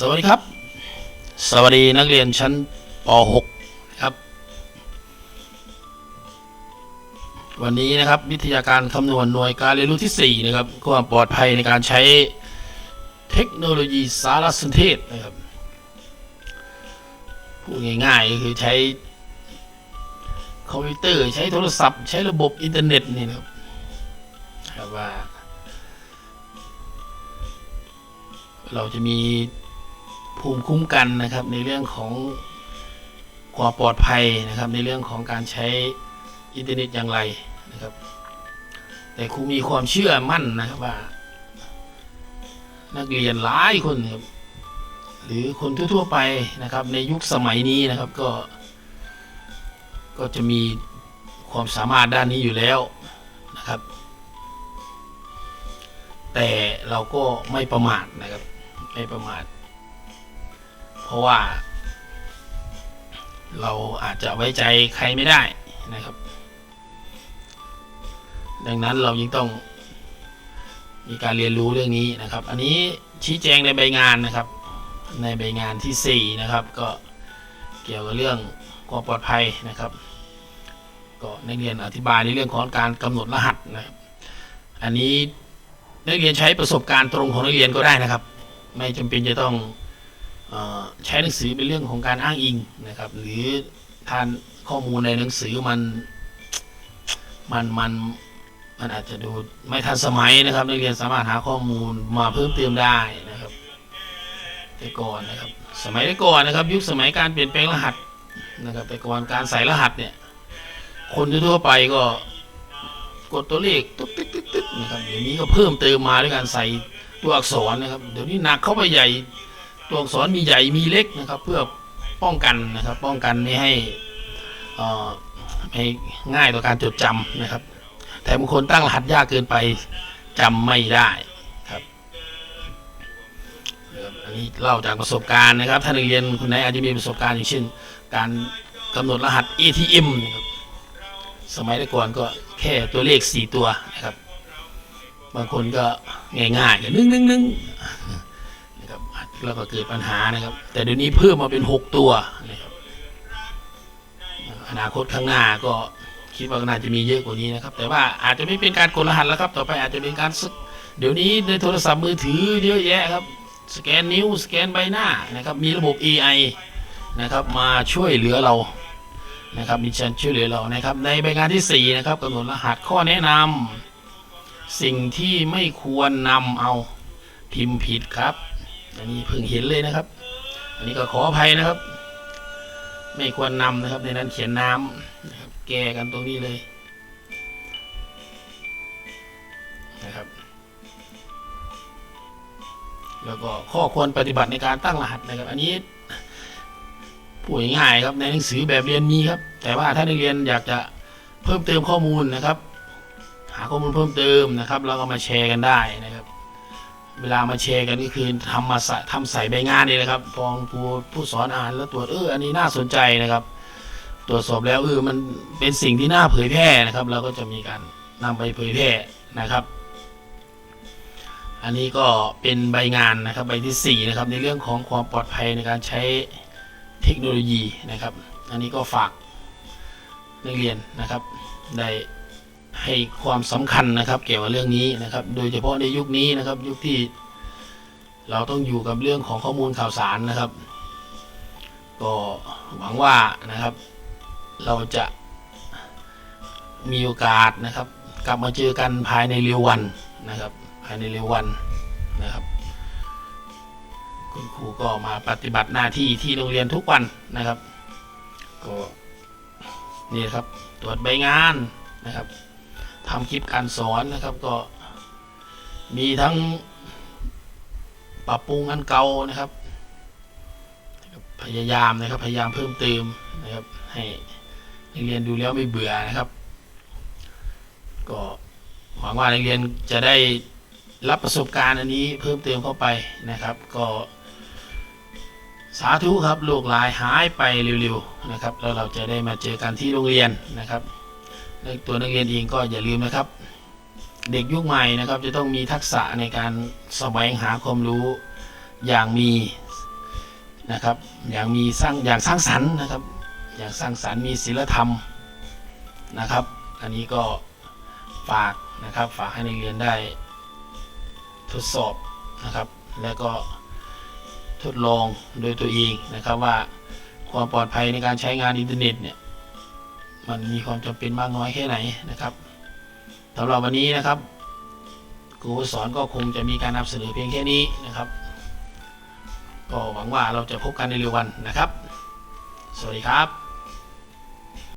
สวัสดีครับ สวัสดีนักเรียนชั้นป .6 ครับ วันนี้นะครับวิทยาการคำนวณหน่วยการเรียนรู้ที่ 4 นะครับความปลอดภัยในการใช้เทคโนโลยีสารสนเทศนะครับพูดง่ายๆก็คือใช้คอมพิวเตอร์ใช้โทรศัพท์ ใช้ระบบอินเทอร์เน็ตนี่นะครับนะครับว่าเราจะมี ภูมิคุ้มกันนะครับในเรื่องของความปลอดภัยนะครับ ในเรื่องของการใช้อินเทอร์เน็ตอย่างไรนะครับ แต่ครูมีความเชื่อมั่นนะครับว่า นักเรียนหลายคนครับหรือคนทั่วๆไปนะครับ ในยุคสมัยนี้นะครับก็ ก็จะมีความสามารถด้านนี้อยู่แล้วนะครับ แต่เราก็ไม่ประมาทนะครับ ไม่ประมาท เพราะว่า เราอาจจะไว้ใจใครไม่ได้นะครับ ดังนั้นเรายิ่งต้องมีการเรียนรู้เรื่องนี้นะครับ อันนี้ชี้แจงในใบงานนะครับ ในใบงานที่ 4 นะครับ ก็เกี่ยวกับเรื่องความปลอดภัยนะครับ ก็นักเรียนอธิบายในเรื่องของการกำหนดรหัสนะครับ อันนี้นักเรียนใช้ประสบการณ์ตรงของนักเรียนก็ได้นะครับ ไม่จำเป็นจะต้อง ใช้หนังสือเป็นเรื่องของการอ้างอิงนะครับ หรือทานข้อมูลในหนังสือมันมันมันมันอาจจะดูไม่ทันสมัยนะครับนักเรียนสามารถหาข้อมูลมาเพิ่มเติมได้นะครับแต่ก่อนนะครับ สมัยแต่ก่อนนะครับ ยุคสมัยการเปลี่ยนแปลงรหัสนะครับแต่ก่อนการใส่รหัสเนี่ย คนทั่วไปก็กดตัวเลขตุ๊ดติ๊ดติ๊ดติ๊ดนะครับเดี๋ยวนี้ก็เพิ่มเติมมาด้วยการใส่ตัวอักษรนะครับ เดี๋ยวนี้หนักเข้าไปใหญ่ ตัวอักษรมีใหญ่มีเล็กนะครับ เพื่อป้องกันนะครับ ป้องกันไม่ให้อ่อไม่ง่ายต่อการจดจำนะครับ แต่บางคนตั้งรหัสยากเกินไปจำไม่ได้ครับอันนี้เล่าจากประสบการณ์นะครับท่านนักเรียนคนไหนอาจจะมีประสบการณ์อย่างเช่น การกำหนดรหัส ATM นะครับสมัยก่อนก็แค่ตัวเลขสี่ตัวนะครับ บางคนก็ง่ายๆก็นึ่งนึ่งนึ่ง แล้วก็เกิดปัญหานะครับ แต่เดี๋ยวนี้เพิ่มมาเป็นหกตัวนะครับอนาคตข้างหน้าก็คิดว่าน่าจะมีเยอะกว่านี้นะครับ แต่ว่าอาจจะไม่เป็นการกดรหัสแล้วครับ ต่อไปอาจจะเป็นการสกเดี๋ยวนี้ในโทรศัพท์มือถือเยอะแยะครับ สแกนนิ้วสแกนใบหน้านะครับ มีระบบ AI นะครับ มาช่วยเหลือเรานะครับมีการช่วยเหลือเรานะครับ ในใบงานที่ 4 นะครับกำหนดรหัสข้อแนะนำสิ่งที่ไม่ควรนำเอาพิมพ์ผิดครับ อันนี้เพิ่งเห็นเลยนะครับ อันนี้ก็ขออภัยนะครับ ไม่ควรนำนะครับ ในนั้นเขียนน้ำนะครับ แก้กันตรงนี้เลยนะครับ แล้วก็ข้อควรปฏิบัติในการตั้งรหัสนะครับ อันนี้พูดง่ายๆครับในหนังสือแบบเรียนมีครับ แต่ว่าถ้านักเรียนอยากจะเพิ่มเติมข้อมูลนะครับ หาข้อมูลเพิ่มเติมนะครับแล้วก็มาแชร์กันได้นะครับ เวลามาแชร์กันก็คือทำมาใส่ทำใส่ใบงานนี่นะครับพองครูผู้สอนอ่านแล้วตรวจเอออันนี้น่าสนใจนะครับ ตรวจสอบแล้วเออมันเป็นสิ่งที่น่าเผยแพร่นะครับเราก็จะมีการนำไปเผยแพร่นะครับ อันนี้ก็เป็นใบงานนะครับใบที่สี่นะครับ ในเรื่องของความปลอดภัยในการใช้เทคโนโลยีนะครับ อันนี้ก็ฝากนักเรียนนะครับได้ ให้ความสำคัญนะครับ เกี่ยวกับเรื่องนี้นะครับ โดยเฉพาะในยุคนี้นะครับ ยุคที่เราต้องอยู่กับเรื่องของข้อมูลข่าวสารนะครับ ก็หวังว่านะครับ เราจะมีโอกาสนะครับ กลับมาเจอกันภายในเร็ววันนะครับ ภายในเร็ววันนะครับ คุณครูก็มาปฏิบัติหน้าที่ที่โรงเรียนทุกวันนะครับ ก็นี่ครับตรวจใบงานนะครับ ทำคลิปการสอนนะครับก็มีทั้งปรับปรุงอันเก่านะครับ พยายามนะครับ พยายามเพิ่มเติมนะครับ ให้นักเรียนดูแล้วไม่เบื่อนะครับ ก็หวังว่านักเรียนจะได้รับประสบการณ์อันนี้เพิ่มเติมเข้าไปนะครับ ก็ สาธุครับโรคลายหายไปเร็วๆนะครับ แล้วเราจะได้มาเจอกันที่โรงเรียนนะครับ ตัวนักเรียนเองก็อย่าลืมนะครับ เด็กยุคใหม่นะครับ จะต้องมีทักษะในการแสวงหาความรู้อย่างมีนะครับ อย่างมีสร้างอย่างสร้างสรรค์นะครับ อย่างสร้างสรรค์มีศีลธรรมนะครับ อันนี้ก็ฝากนะครับ ฝากให้นักเรียนได้ทดสอบนะครับ แล้วก็ทดลองโดยตัวเองนะครับว่าความปลอดภัยในการใช้งานอินเทอร์เน็ตเนี่ย มันมีความจำเป็นมากน้อยแค่ไหนนะครับสำหรับวันนี้นะครับครูสอนก็คงจะมีการนำเสนอเพียงแค่นี้นะครับ ก็หวังว่าเราจะพบกันในเร็ววันนะครับ สวัสดีครับ